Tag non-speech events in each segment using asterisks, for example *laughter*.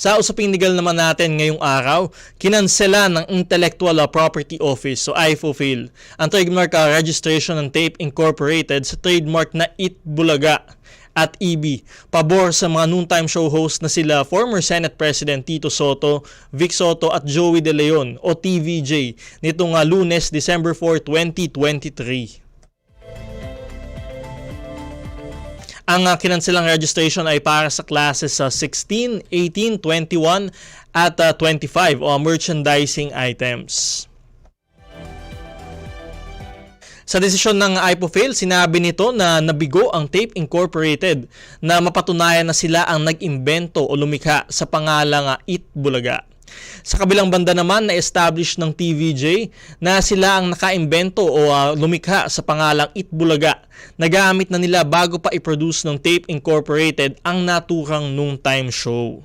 Sa usaping legal naman natin ngayong araw, kinansela ng Intellectual Property Office o IFOFIL ang trademark uh, registration ng Tape Incorporated sa trademark na It Bulaga at EB. Pabor sa mga noontime show host na sila former Senate President Tito Soto, Vic Soto at Joey De Leon o TVJ nitong uh, lunes, December 4, 2023. Ang uh, kinansilang registration ay para sa classes sa 16, 18, 21 at uh, 25 o merchandising items. Sa desisyon ng IPOFAIL, sinabi nito na nabigo ang Tape Incorporated na mapatunayan na sila ang nag-imbento o lumikha sa pangalang uh, It Bulaga. Sa kabilang banda naman na-establish ng TVJ na sila ang nakaimbento o uh, lumikha sa pangalang Itbulaga na gamit na nila bago pa i-produce ng Tape Incorporated ang naturang noontime show.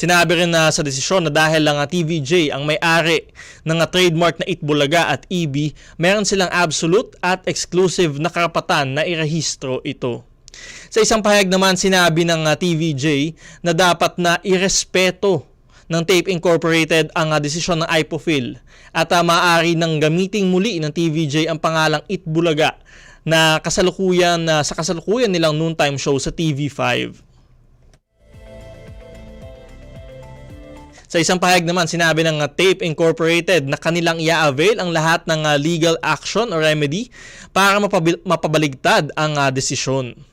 Sinabi rin na sa desisyon na dahil lang TVJ ang may-ari ng trademark na Itbulaga at EB, meron silang absolute at exclusive na karapatan na irehistro ito. Sa isang pahayag naman sinabi ng uh, TVJ na dapat na irespeto ng Tape Incorporated ang uh, desisyon ng IPOFIL at uh, maaari nang gamiting muli ng TVJ ang pangalang Itbulaga na kasalukuyan uh, sa kasalukuyan nilang noontime show sa TV5. Sa isang pahayag naman, sinabi ng Tape Incorporated na kanilang i-avail ang lahat ng legal action or remedy para mapabaligtad ang uh, desisyon.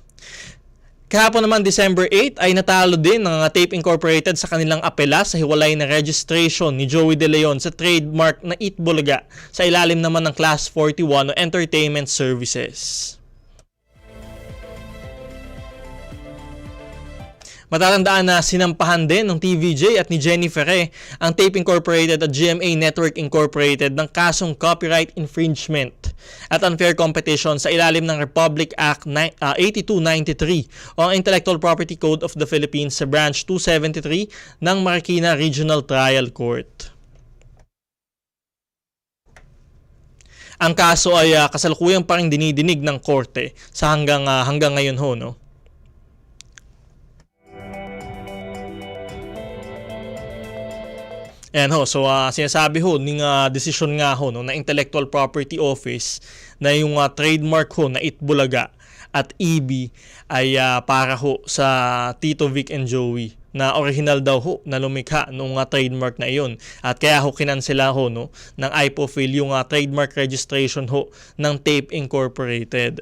Kahapon naman December 8 ay natalo din ng uh, Tape Incorporated sa kanilang apela sa hiwalay na registration ni Joey De Leon sa trademark na Eat Bulaga sa ilalim naman ng Class 41 o Entertainment Services. Matatandaan na sinampahan din ng TVJ at ni Jenny Ferre ang Tape Incorporated at GMA Network Incorporated ng kasong copyright infringement at unfair competition sa ilalim ng Republic Act 8293 o ang Intellectual Property Code of the Philippines sa Branch 273 ng Marikina Regional Trial Court. Ang kaso ay uh, kasalukuyang parang dinidinig ng korte sa hanggang uh, hanggang ngayon ho no. Ayan ho, so uh, sinasabi ho, ning uh, decision nga ho no, na Intellectual Property Office na yung uh, trademark ho na Itbulaga at EB ay uh, para ho sa Tito Vic and Joey na original daw ho na lumikha nung uh, trademark na iyon. At kaya ho kinansela ho no, ng IPOFIL yung uh, trademark registration ho ng Tape Incorporated.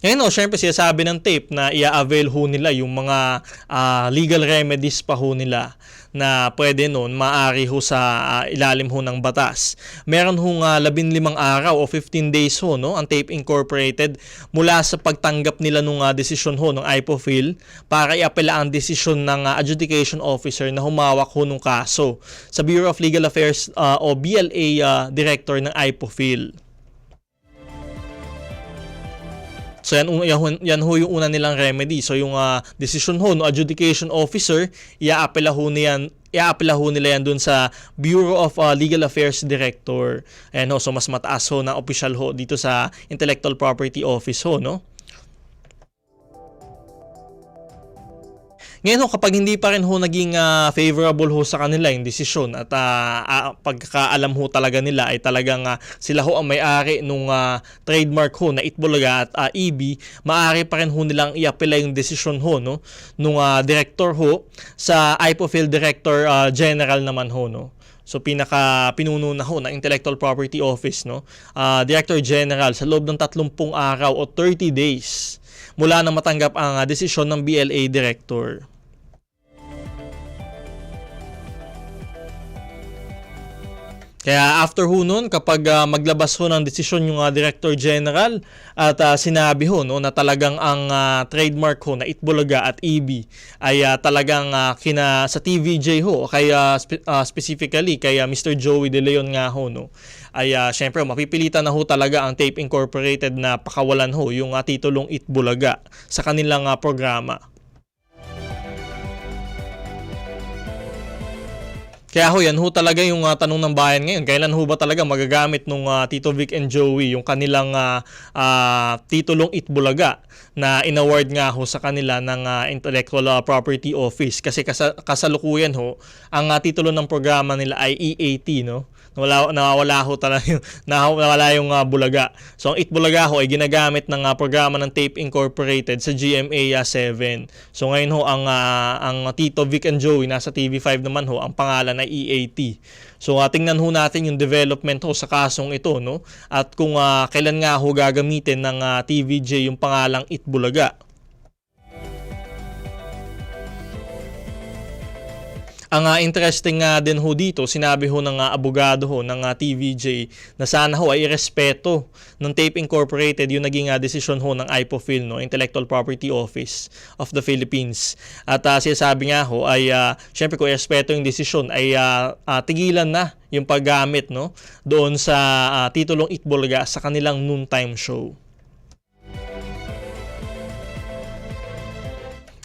Ngayon, oh, syempre sinasabi ng tape na i-avail ho nila yung mga uh, legal remedies pa ho nila na pwede noon maaari ho sa uh, ilalim ho ng batas. Meron hong uh, 15 araw o 15 days ho no ang Tape Incorporated mula sa pagtanggap nila nung uh, desisyon ho ng IPOFIL para iapela ang desisyon ng uh, adjudication officer na humawak ho ng kaso sa Bureau of Legal Affairs uh, o BLA uh, director ng IPOFIL. So yan, yan, yan ho yung una nilang remedy. So yung uh, decision ho no adjudication officer, iaapela ho niyan iaapela ho nila yan dun sa Bureau of uh, Legal Affairs Director. Ayan ho, so mas mataas ho na official ho dito sa Intellectual Property Office ho, no? Ngayon ho, kapag hindi pa rin ho naging uh, favorable ho sa kanila yung desisyon at uh, uh, pagkakaalam ho talaga nila ay talagang uh, sila ho ang may-ari nung uh, trademark ho na Itbulaga at uh, EB, maaari pa rin ho nilang i-apply yung desisyon ho no, nung uh, director ho sa IPOFIL Director uh, General naman ho no. So pinaka pinuno na ho ng Intellectual Property Office no. Uh, Director General sa loob ng 30 araw o 30 days mula nang matanggap ang uh, desisyon ng BLA Director. Kaya after ho nun, kapag uh, maglabas ho ng desisyon yung uh, Director General at uh, sinabi ho no, na talagang ang uh, trademark ho na Itbulaga at EB ay uh, talagang uh, kina sa TVJ ho, kaya spe- uh, specifically kay uh, Mr. Joey De Leon nga ho no, ay uh, syempre mapipilitan na ho talaga ang Tape Incorporated na pakawalan ho yung uh, titulong Itbulaga sa kanilang uh, programa. Kaya ho, yan ho talaga yung ah, tanong ng bayan ngayon. Kailan ho ba talaga magagamit nung ah, Tito Vic and Joey yung kanilang ah, ah, titulong Itbulaga na inaward nga ho sa kanila ng ah, Intellectual Property Office kasi kasa- kasalukuyan ho ang ah, titulo ng programa nila ay EAT no nawala nawawala ho talaga yung *laughs* nawawala yung ah, bulaga. So ang Itbulaga ho ay ginagamit ng ah, programa ng Tape Incorporated sa GMA ah, 7 so ngayon ho ang ah, ang Tito Vic and Joey nasa TV5 naman ho ang pangalan ay EAT so ah, tingnan ho natin yung development ho sa kasong ito no? At kung ah, kailan nga ho gagamitin ng ah, TVJ yung pangalang Itbulaga Ang ah, interesting nga din ho dito, sinabi ho ng ah, abogado ho ng ah, TVJ na sana ho ay irespeto ng Tape Incorporated yung naging ah, desisyon ho ng IPOFIL, no, Intellectual Property Office of the Philippines. At uh, sinasabi nga ho ay uh, syempre kung irespeto yung desisyon ay ah, ah, tigilan na yung paggamit no doon sa ah, titulong Itbulaga sa kanilang noontime show.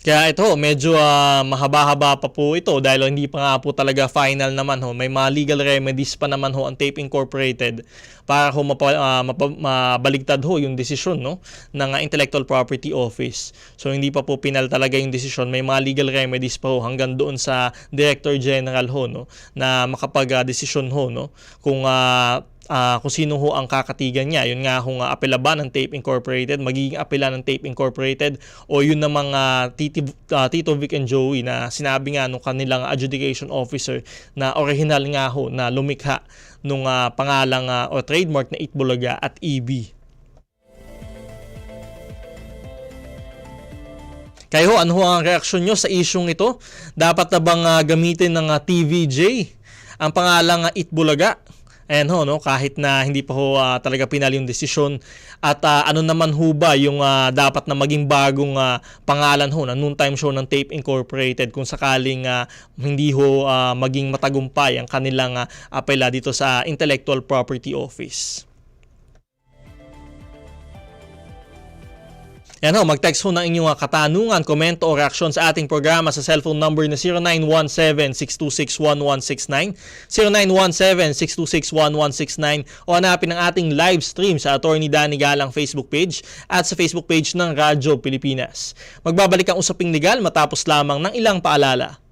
Kaya ito, medyo ah, mahaba-haba pa po ito dahil hindi pa nga po talaga final naman ho. May mga legal remedies pa naman ho ang Tape Incorporated para ho mapa, ah, mapa- mabaligtad ho yung desisyon no ng ah, Intellectual Property Office. So hindi pa po pinal talaga yung desisyon. May mga legal remedies pa ho hanggang doon sa Director General ho no na makapag-desisyon ho no kung ah, ah, kung sino ho ang kakatigan niya. Yun nga ho nga apela ba ng Tape Incorporated, magiging apela ng Tape Incorporated o yun na mga ah, Tito Vic and Joey na sinabi nga nung kanilang adjudication officer na original nga ho na lumikha nung ah, pangalang ah, o trademark na Itbulaga at EB. Kayo, ano ang reaksyon nyo sa isyong ito? Dapat na bang ah, gamitin ng ah, TVJ ang pangalang ah, Itbulaga? Ayan ho, no? kahit na hindi pa ho ah, talaga pinal yung desisyon. At ah, ano naman ho ba yung ah, dapat na maging bagong ah, pangalan ho na noontime show ng Tape Incorporated kung sakaling ah, hindi ho ah, maging matagumpay ang kanilang ah, apela dito sa Intellectual Property Office. Yan ho, mag-text ho ng inyong ah, katanungan, komento o reaksyon sa ating programa sa cellphone number na 0917-626-1169, 0917-626-1169 o hanapin ang ating live stream sa Attorney Danny Galang Facebook page at sa Facebook page ng Radyo Pilipinas. Magbabalik ang usaping legal matapos lamang ng ilang paalala.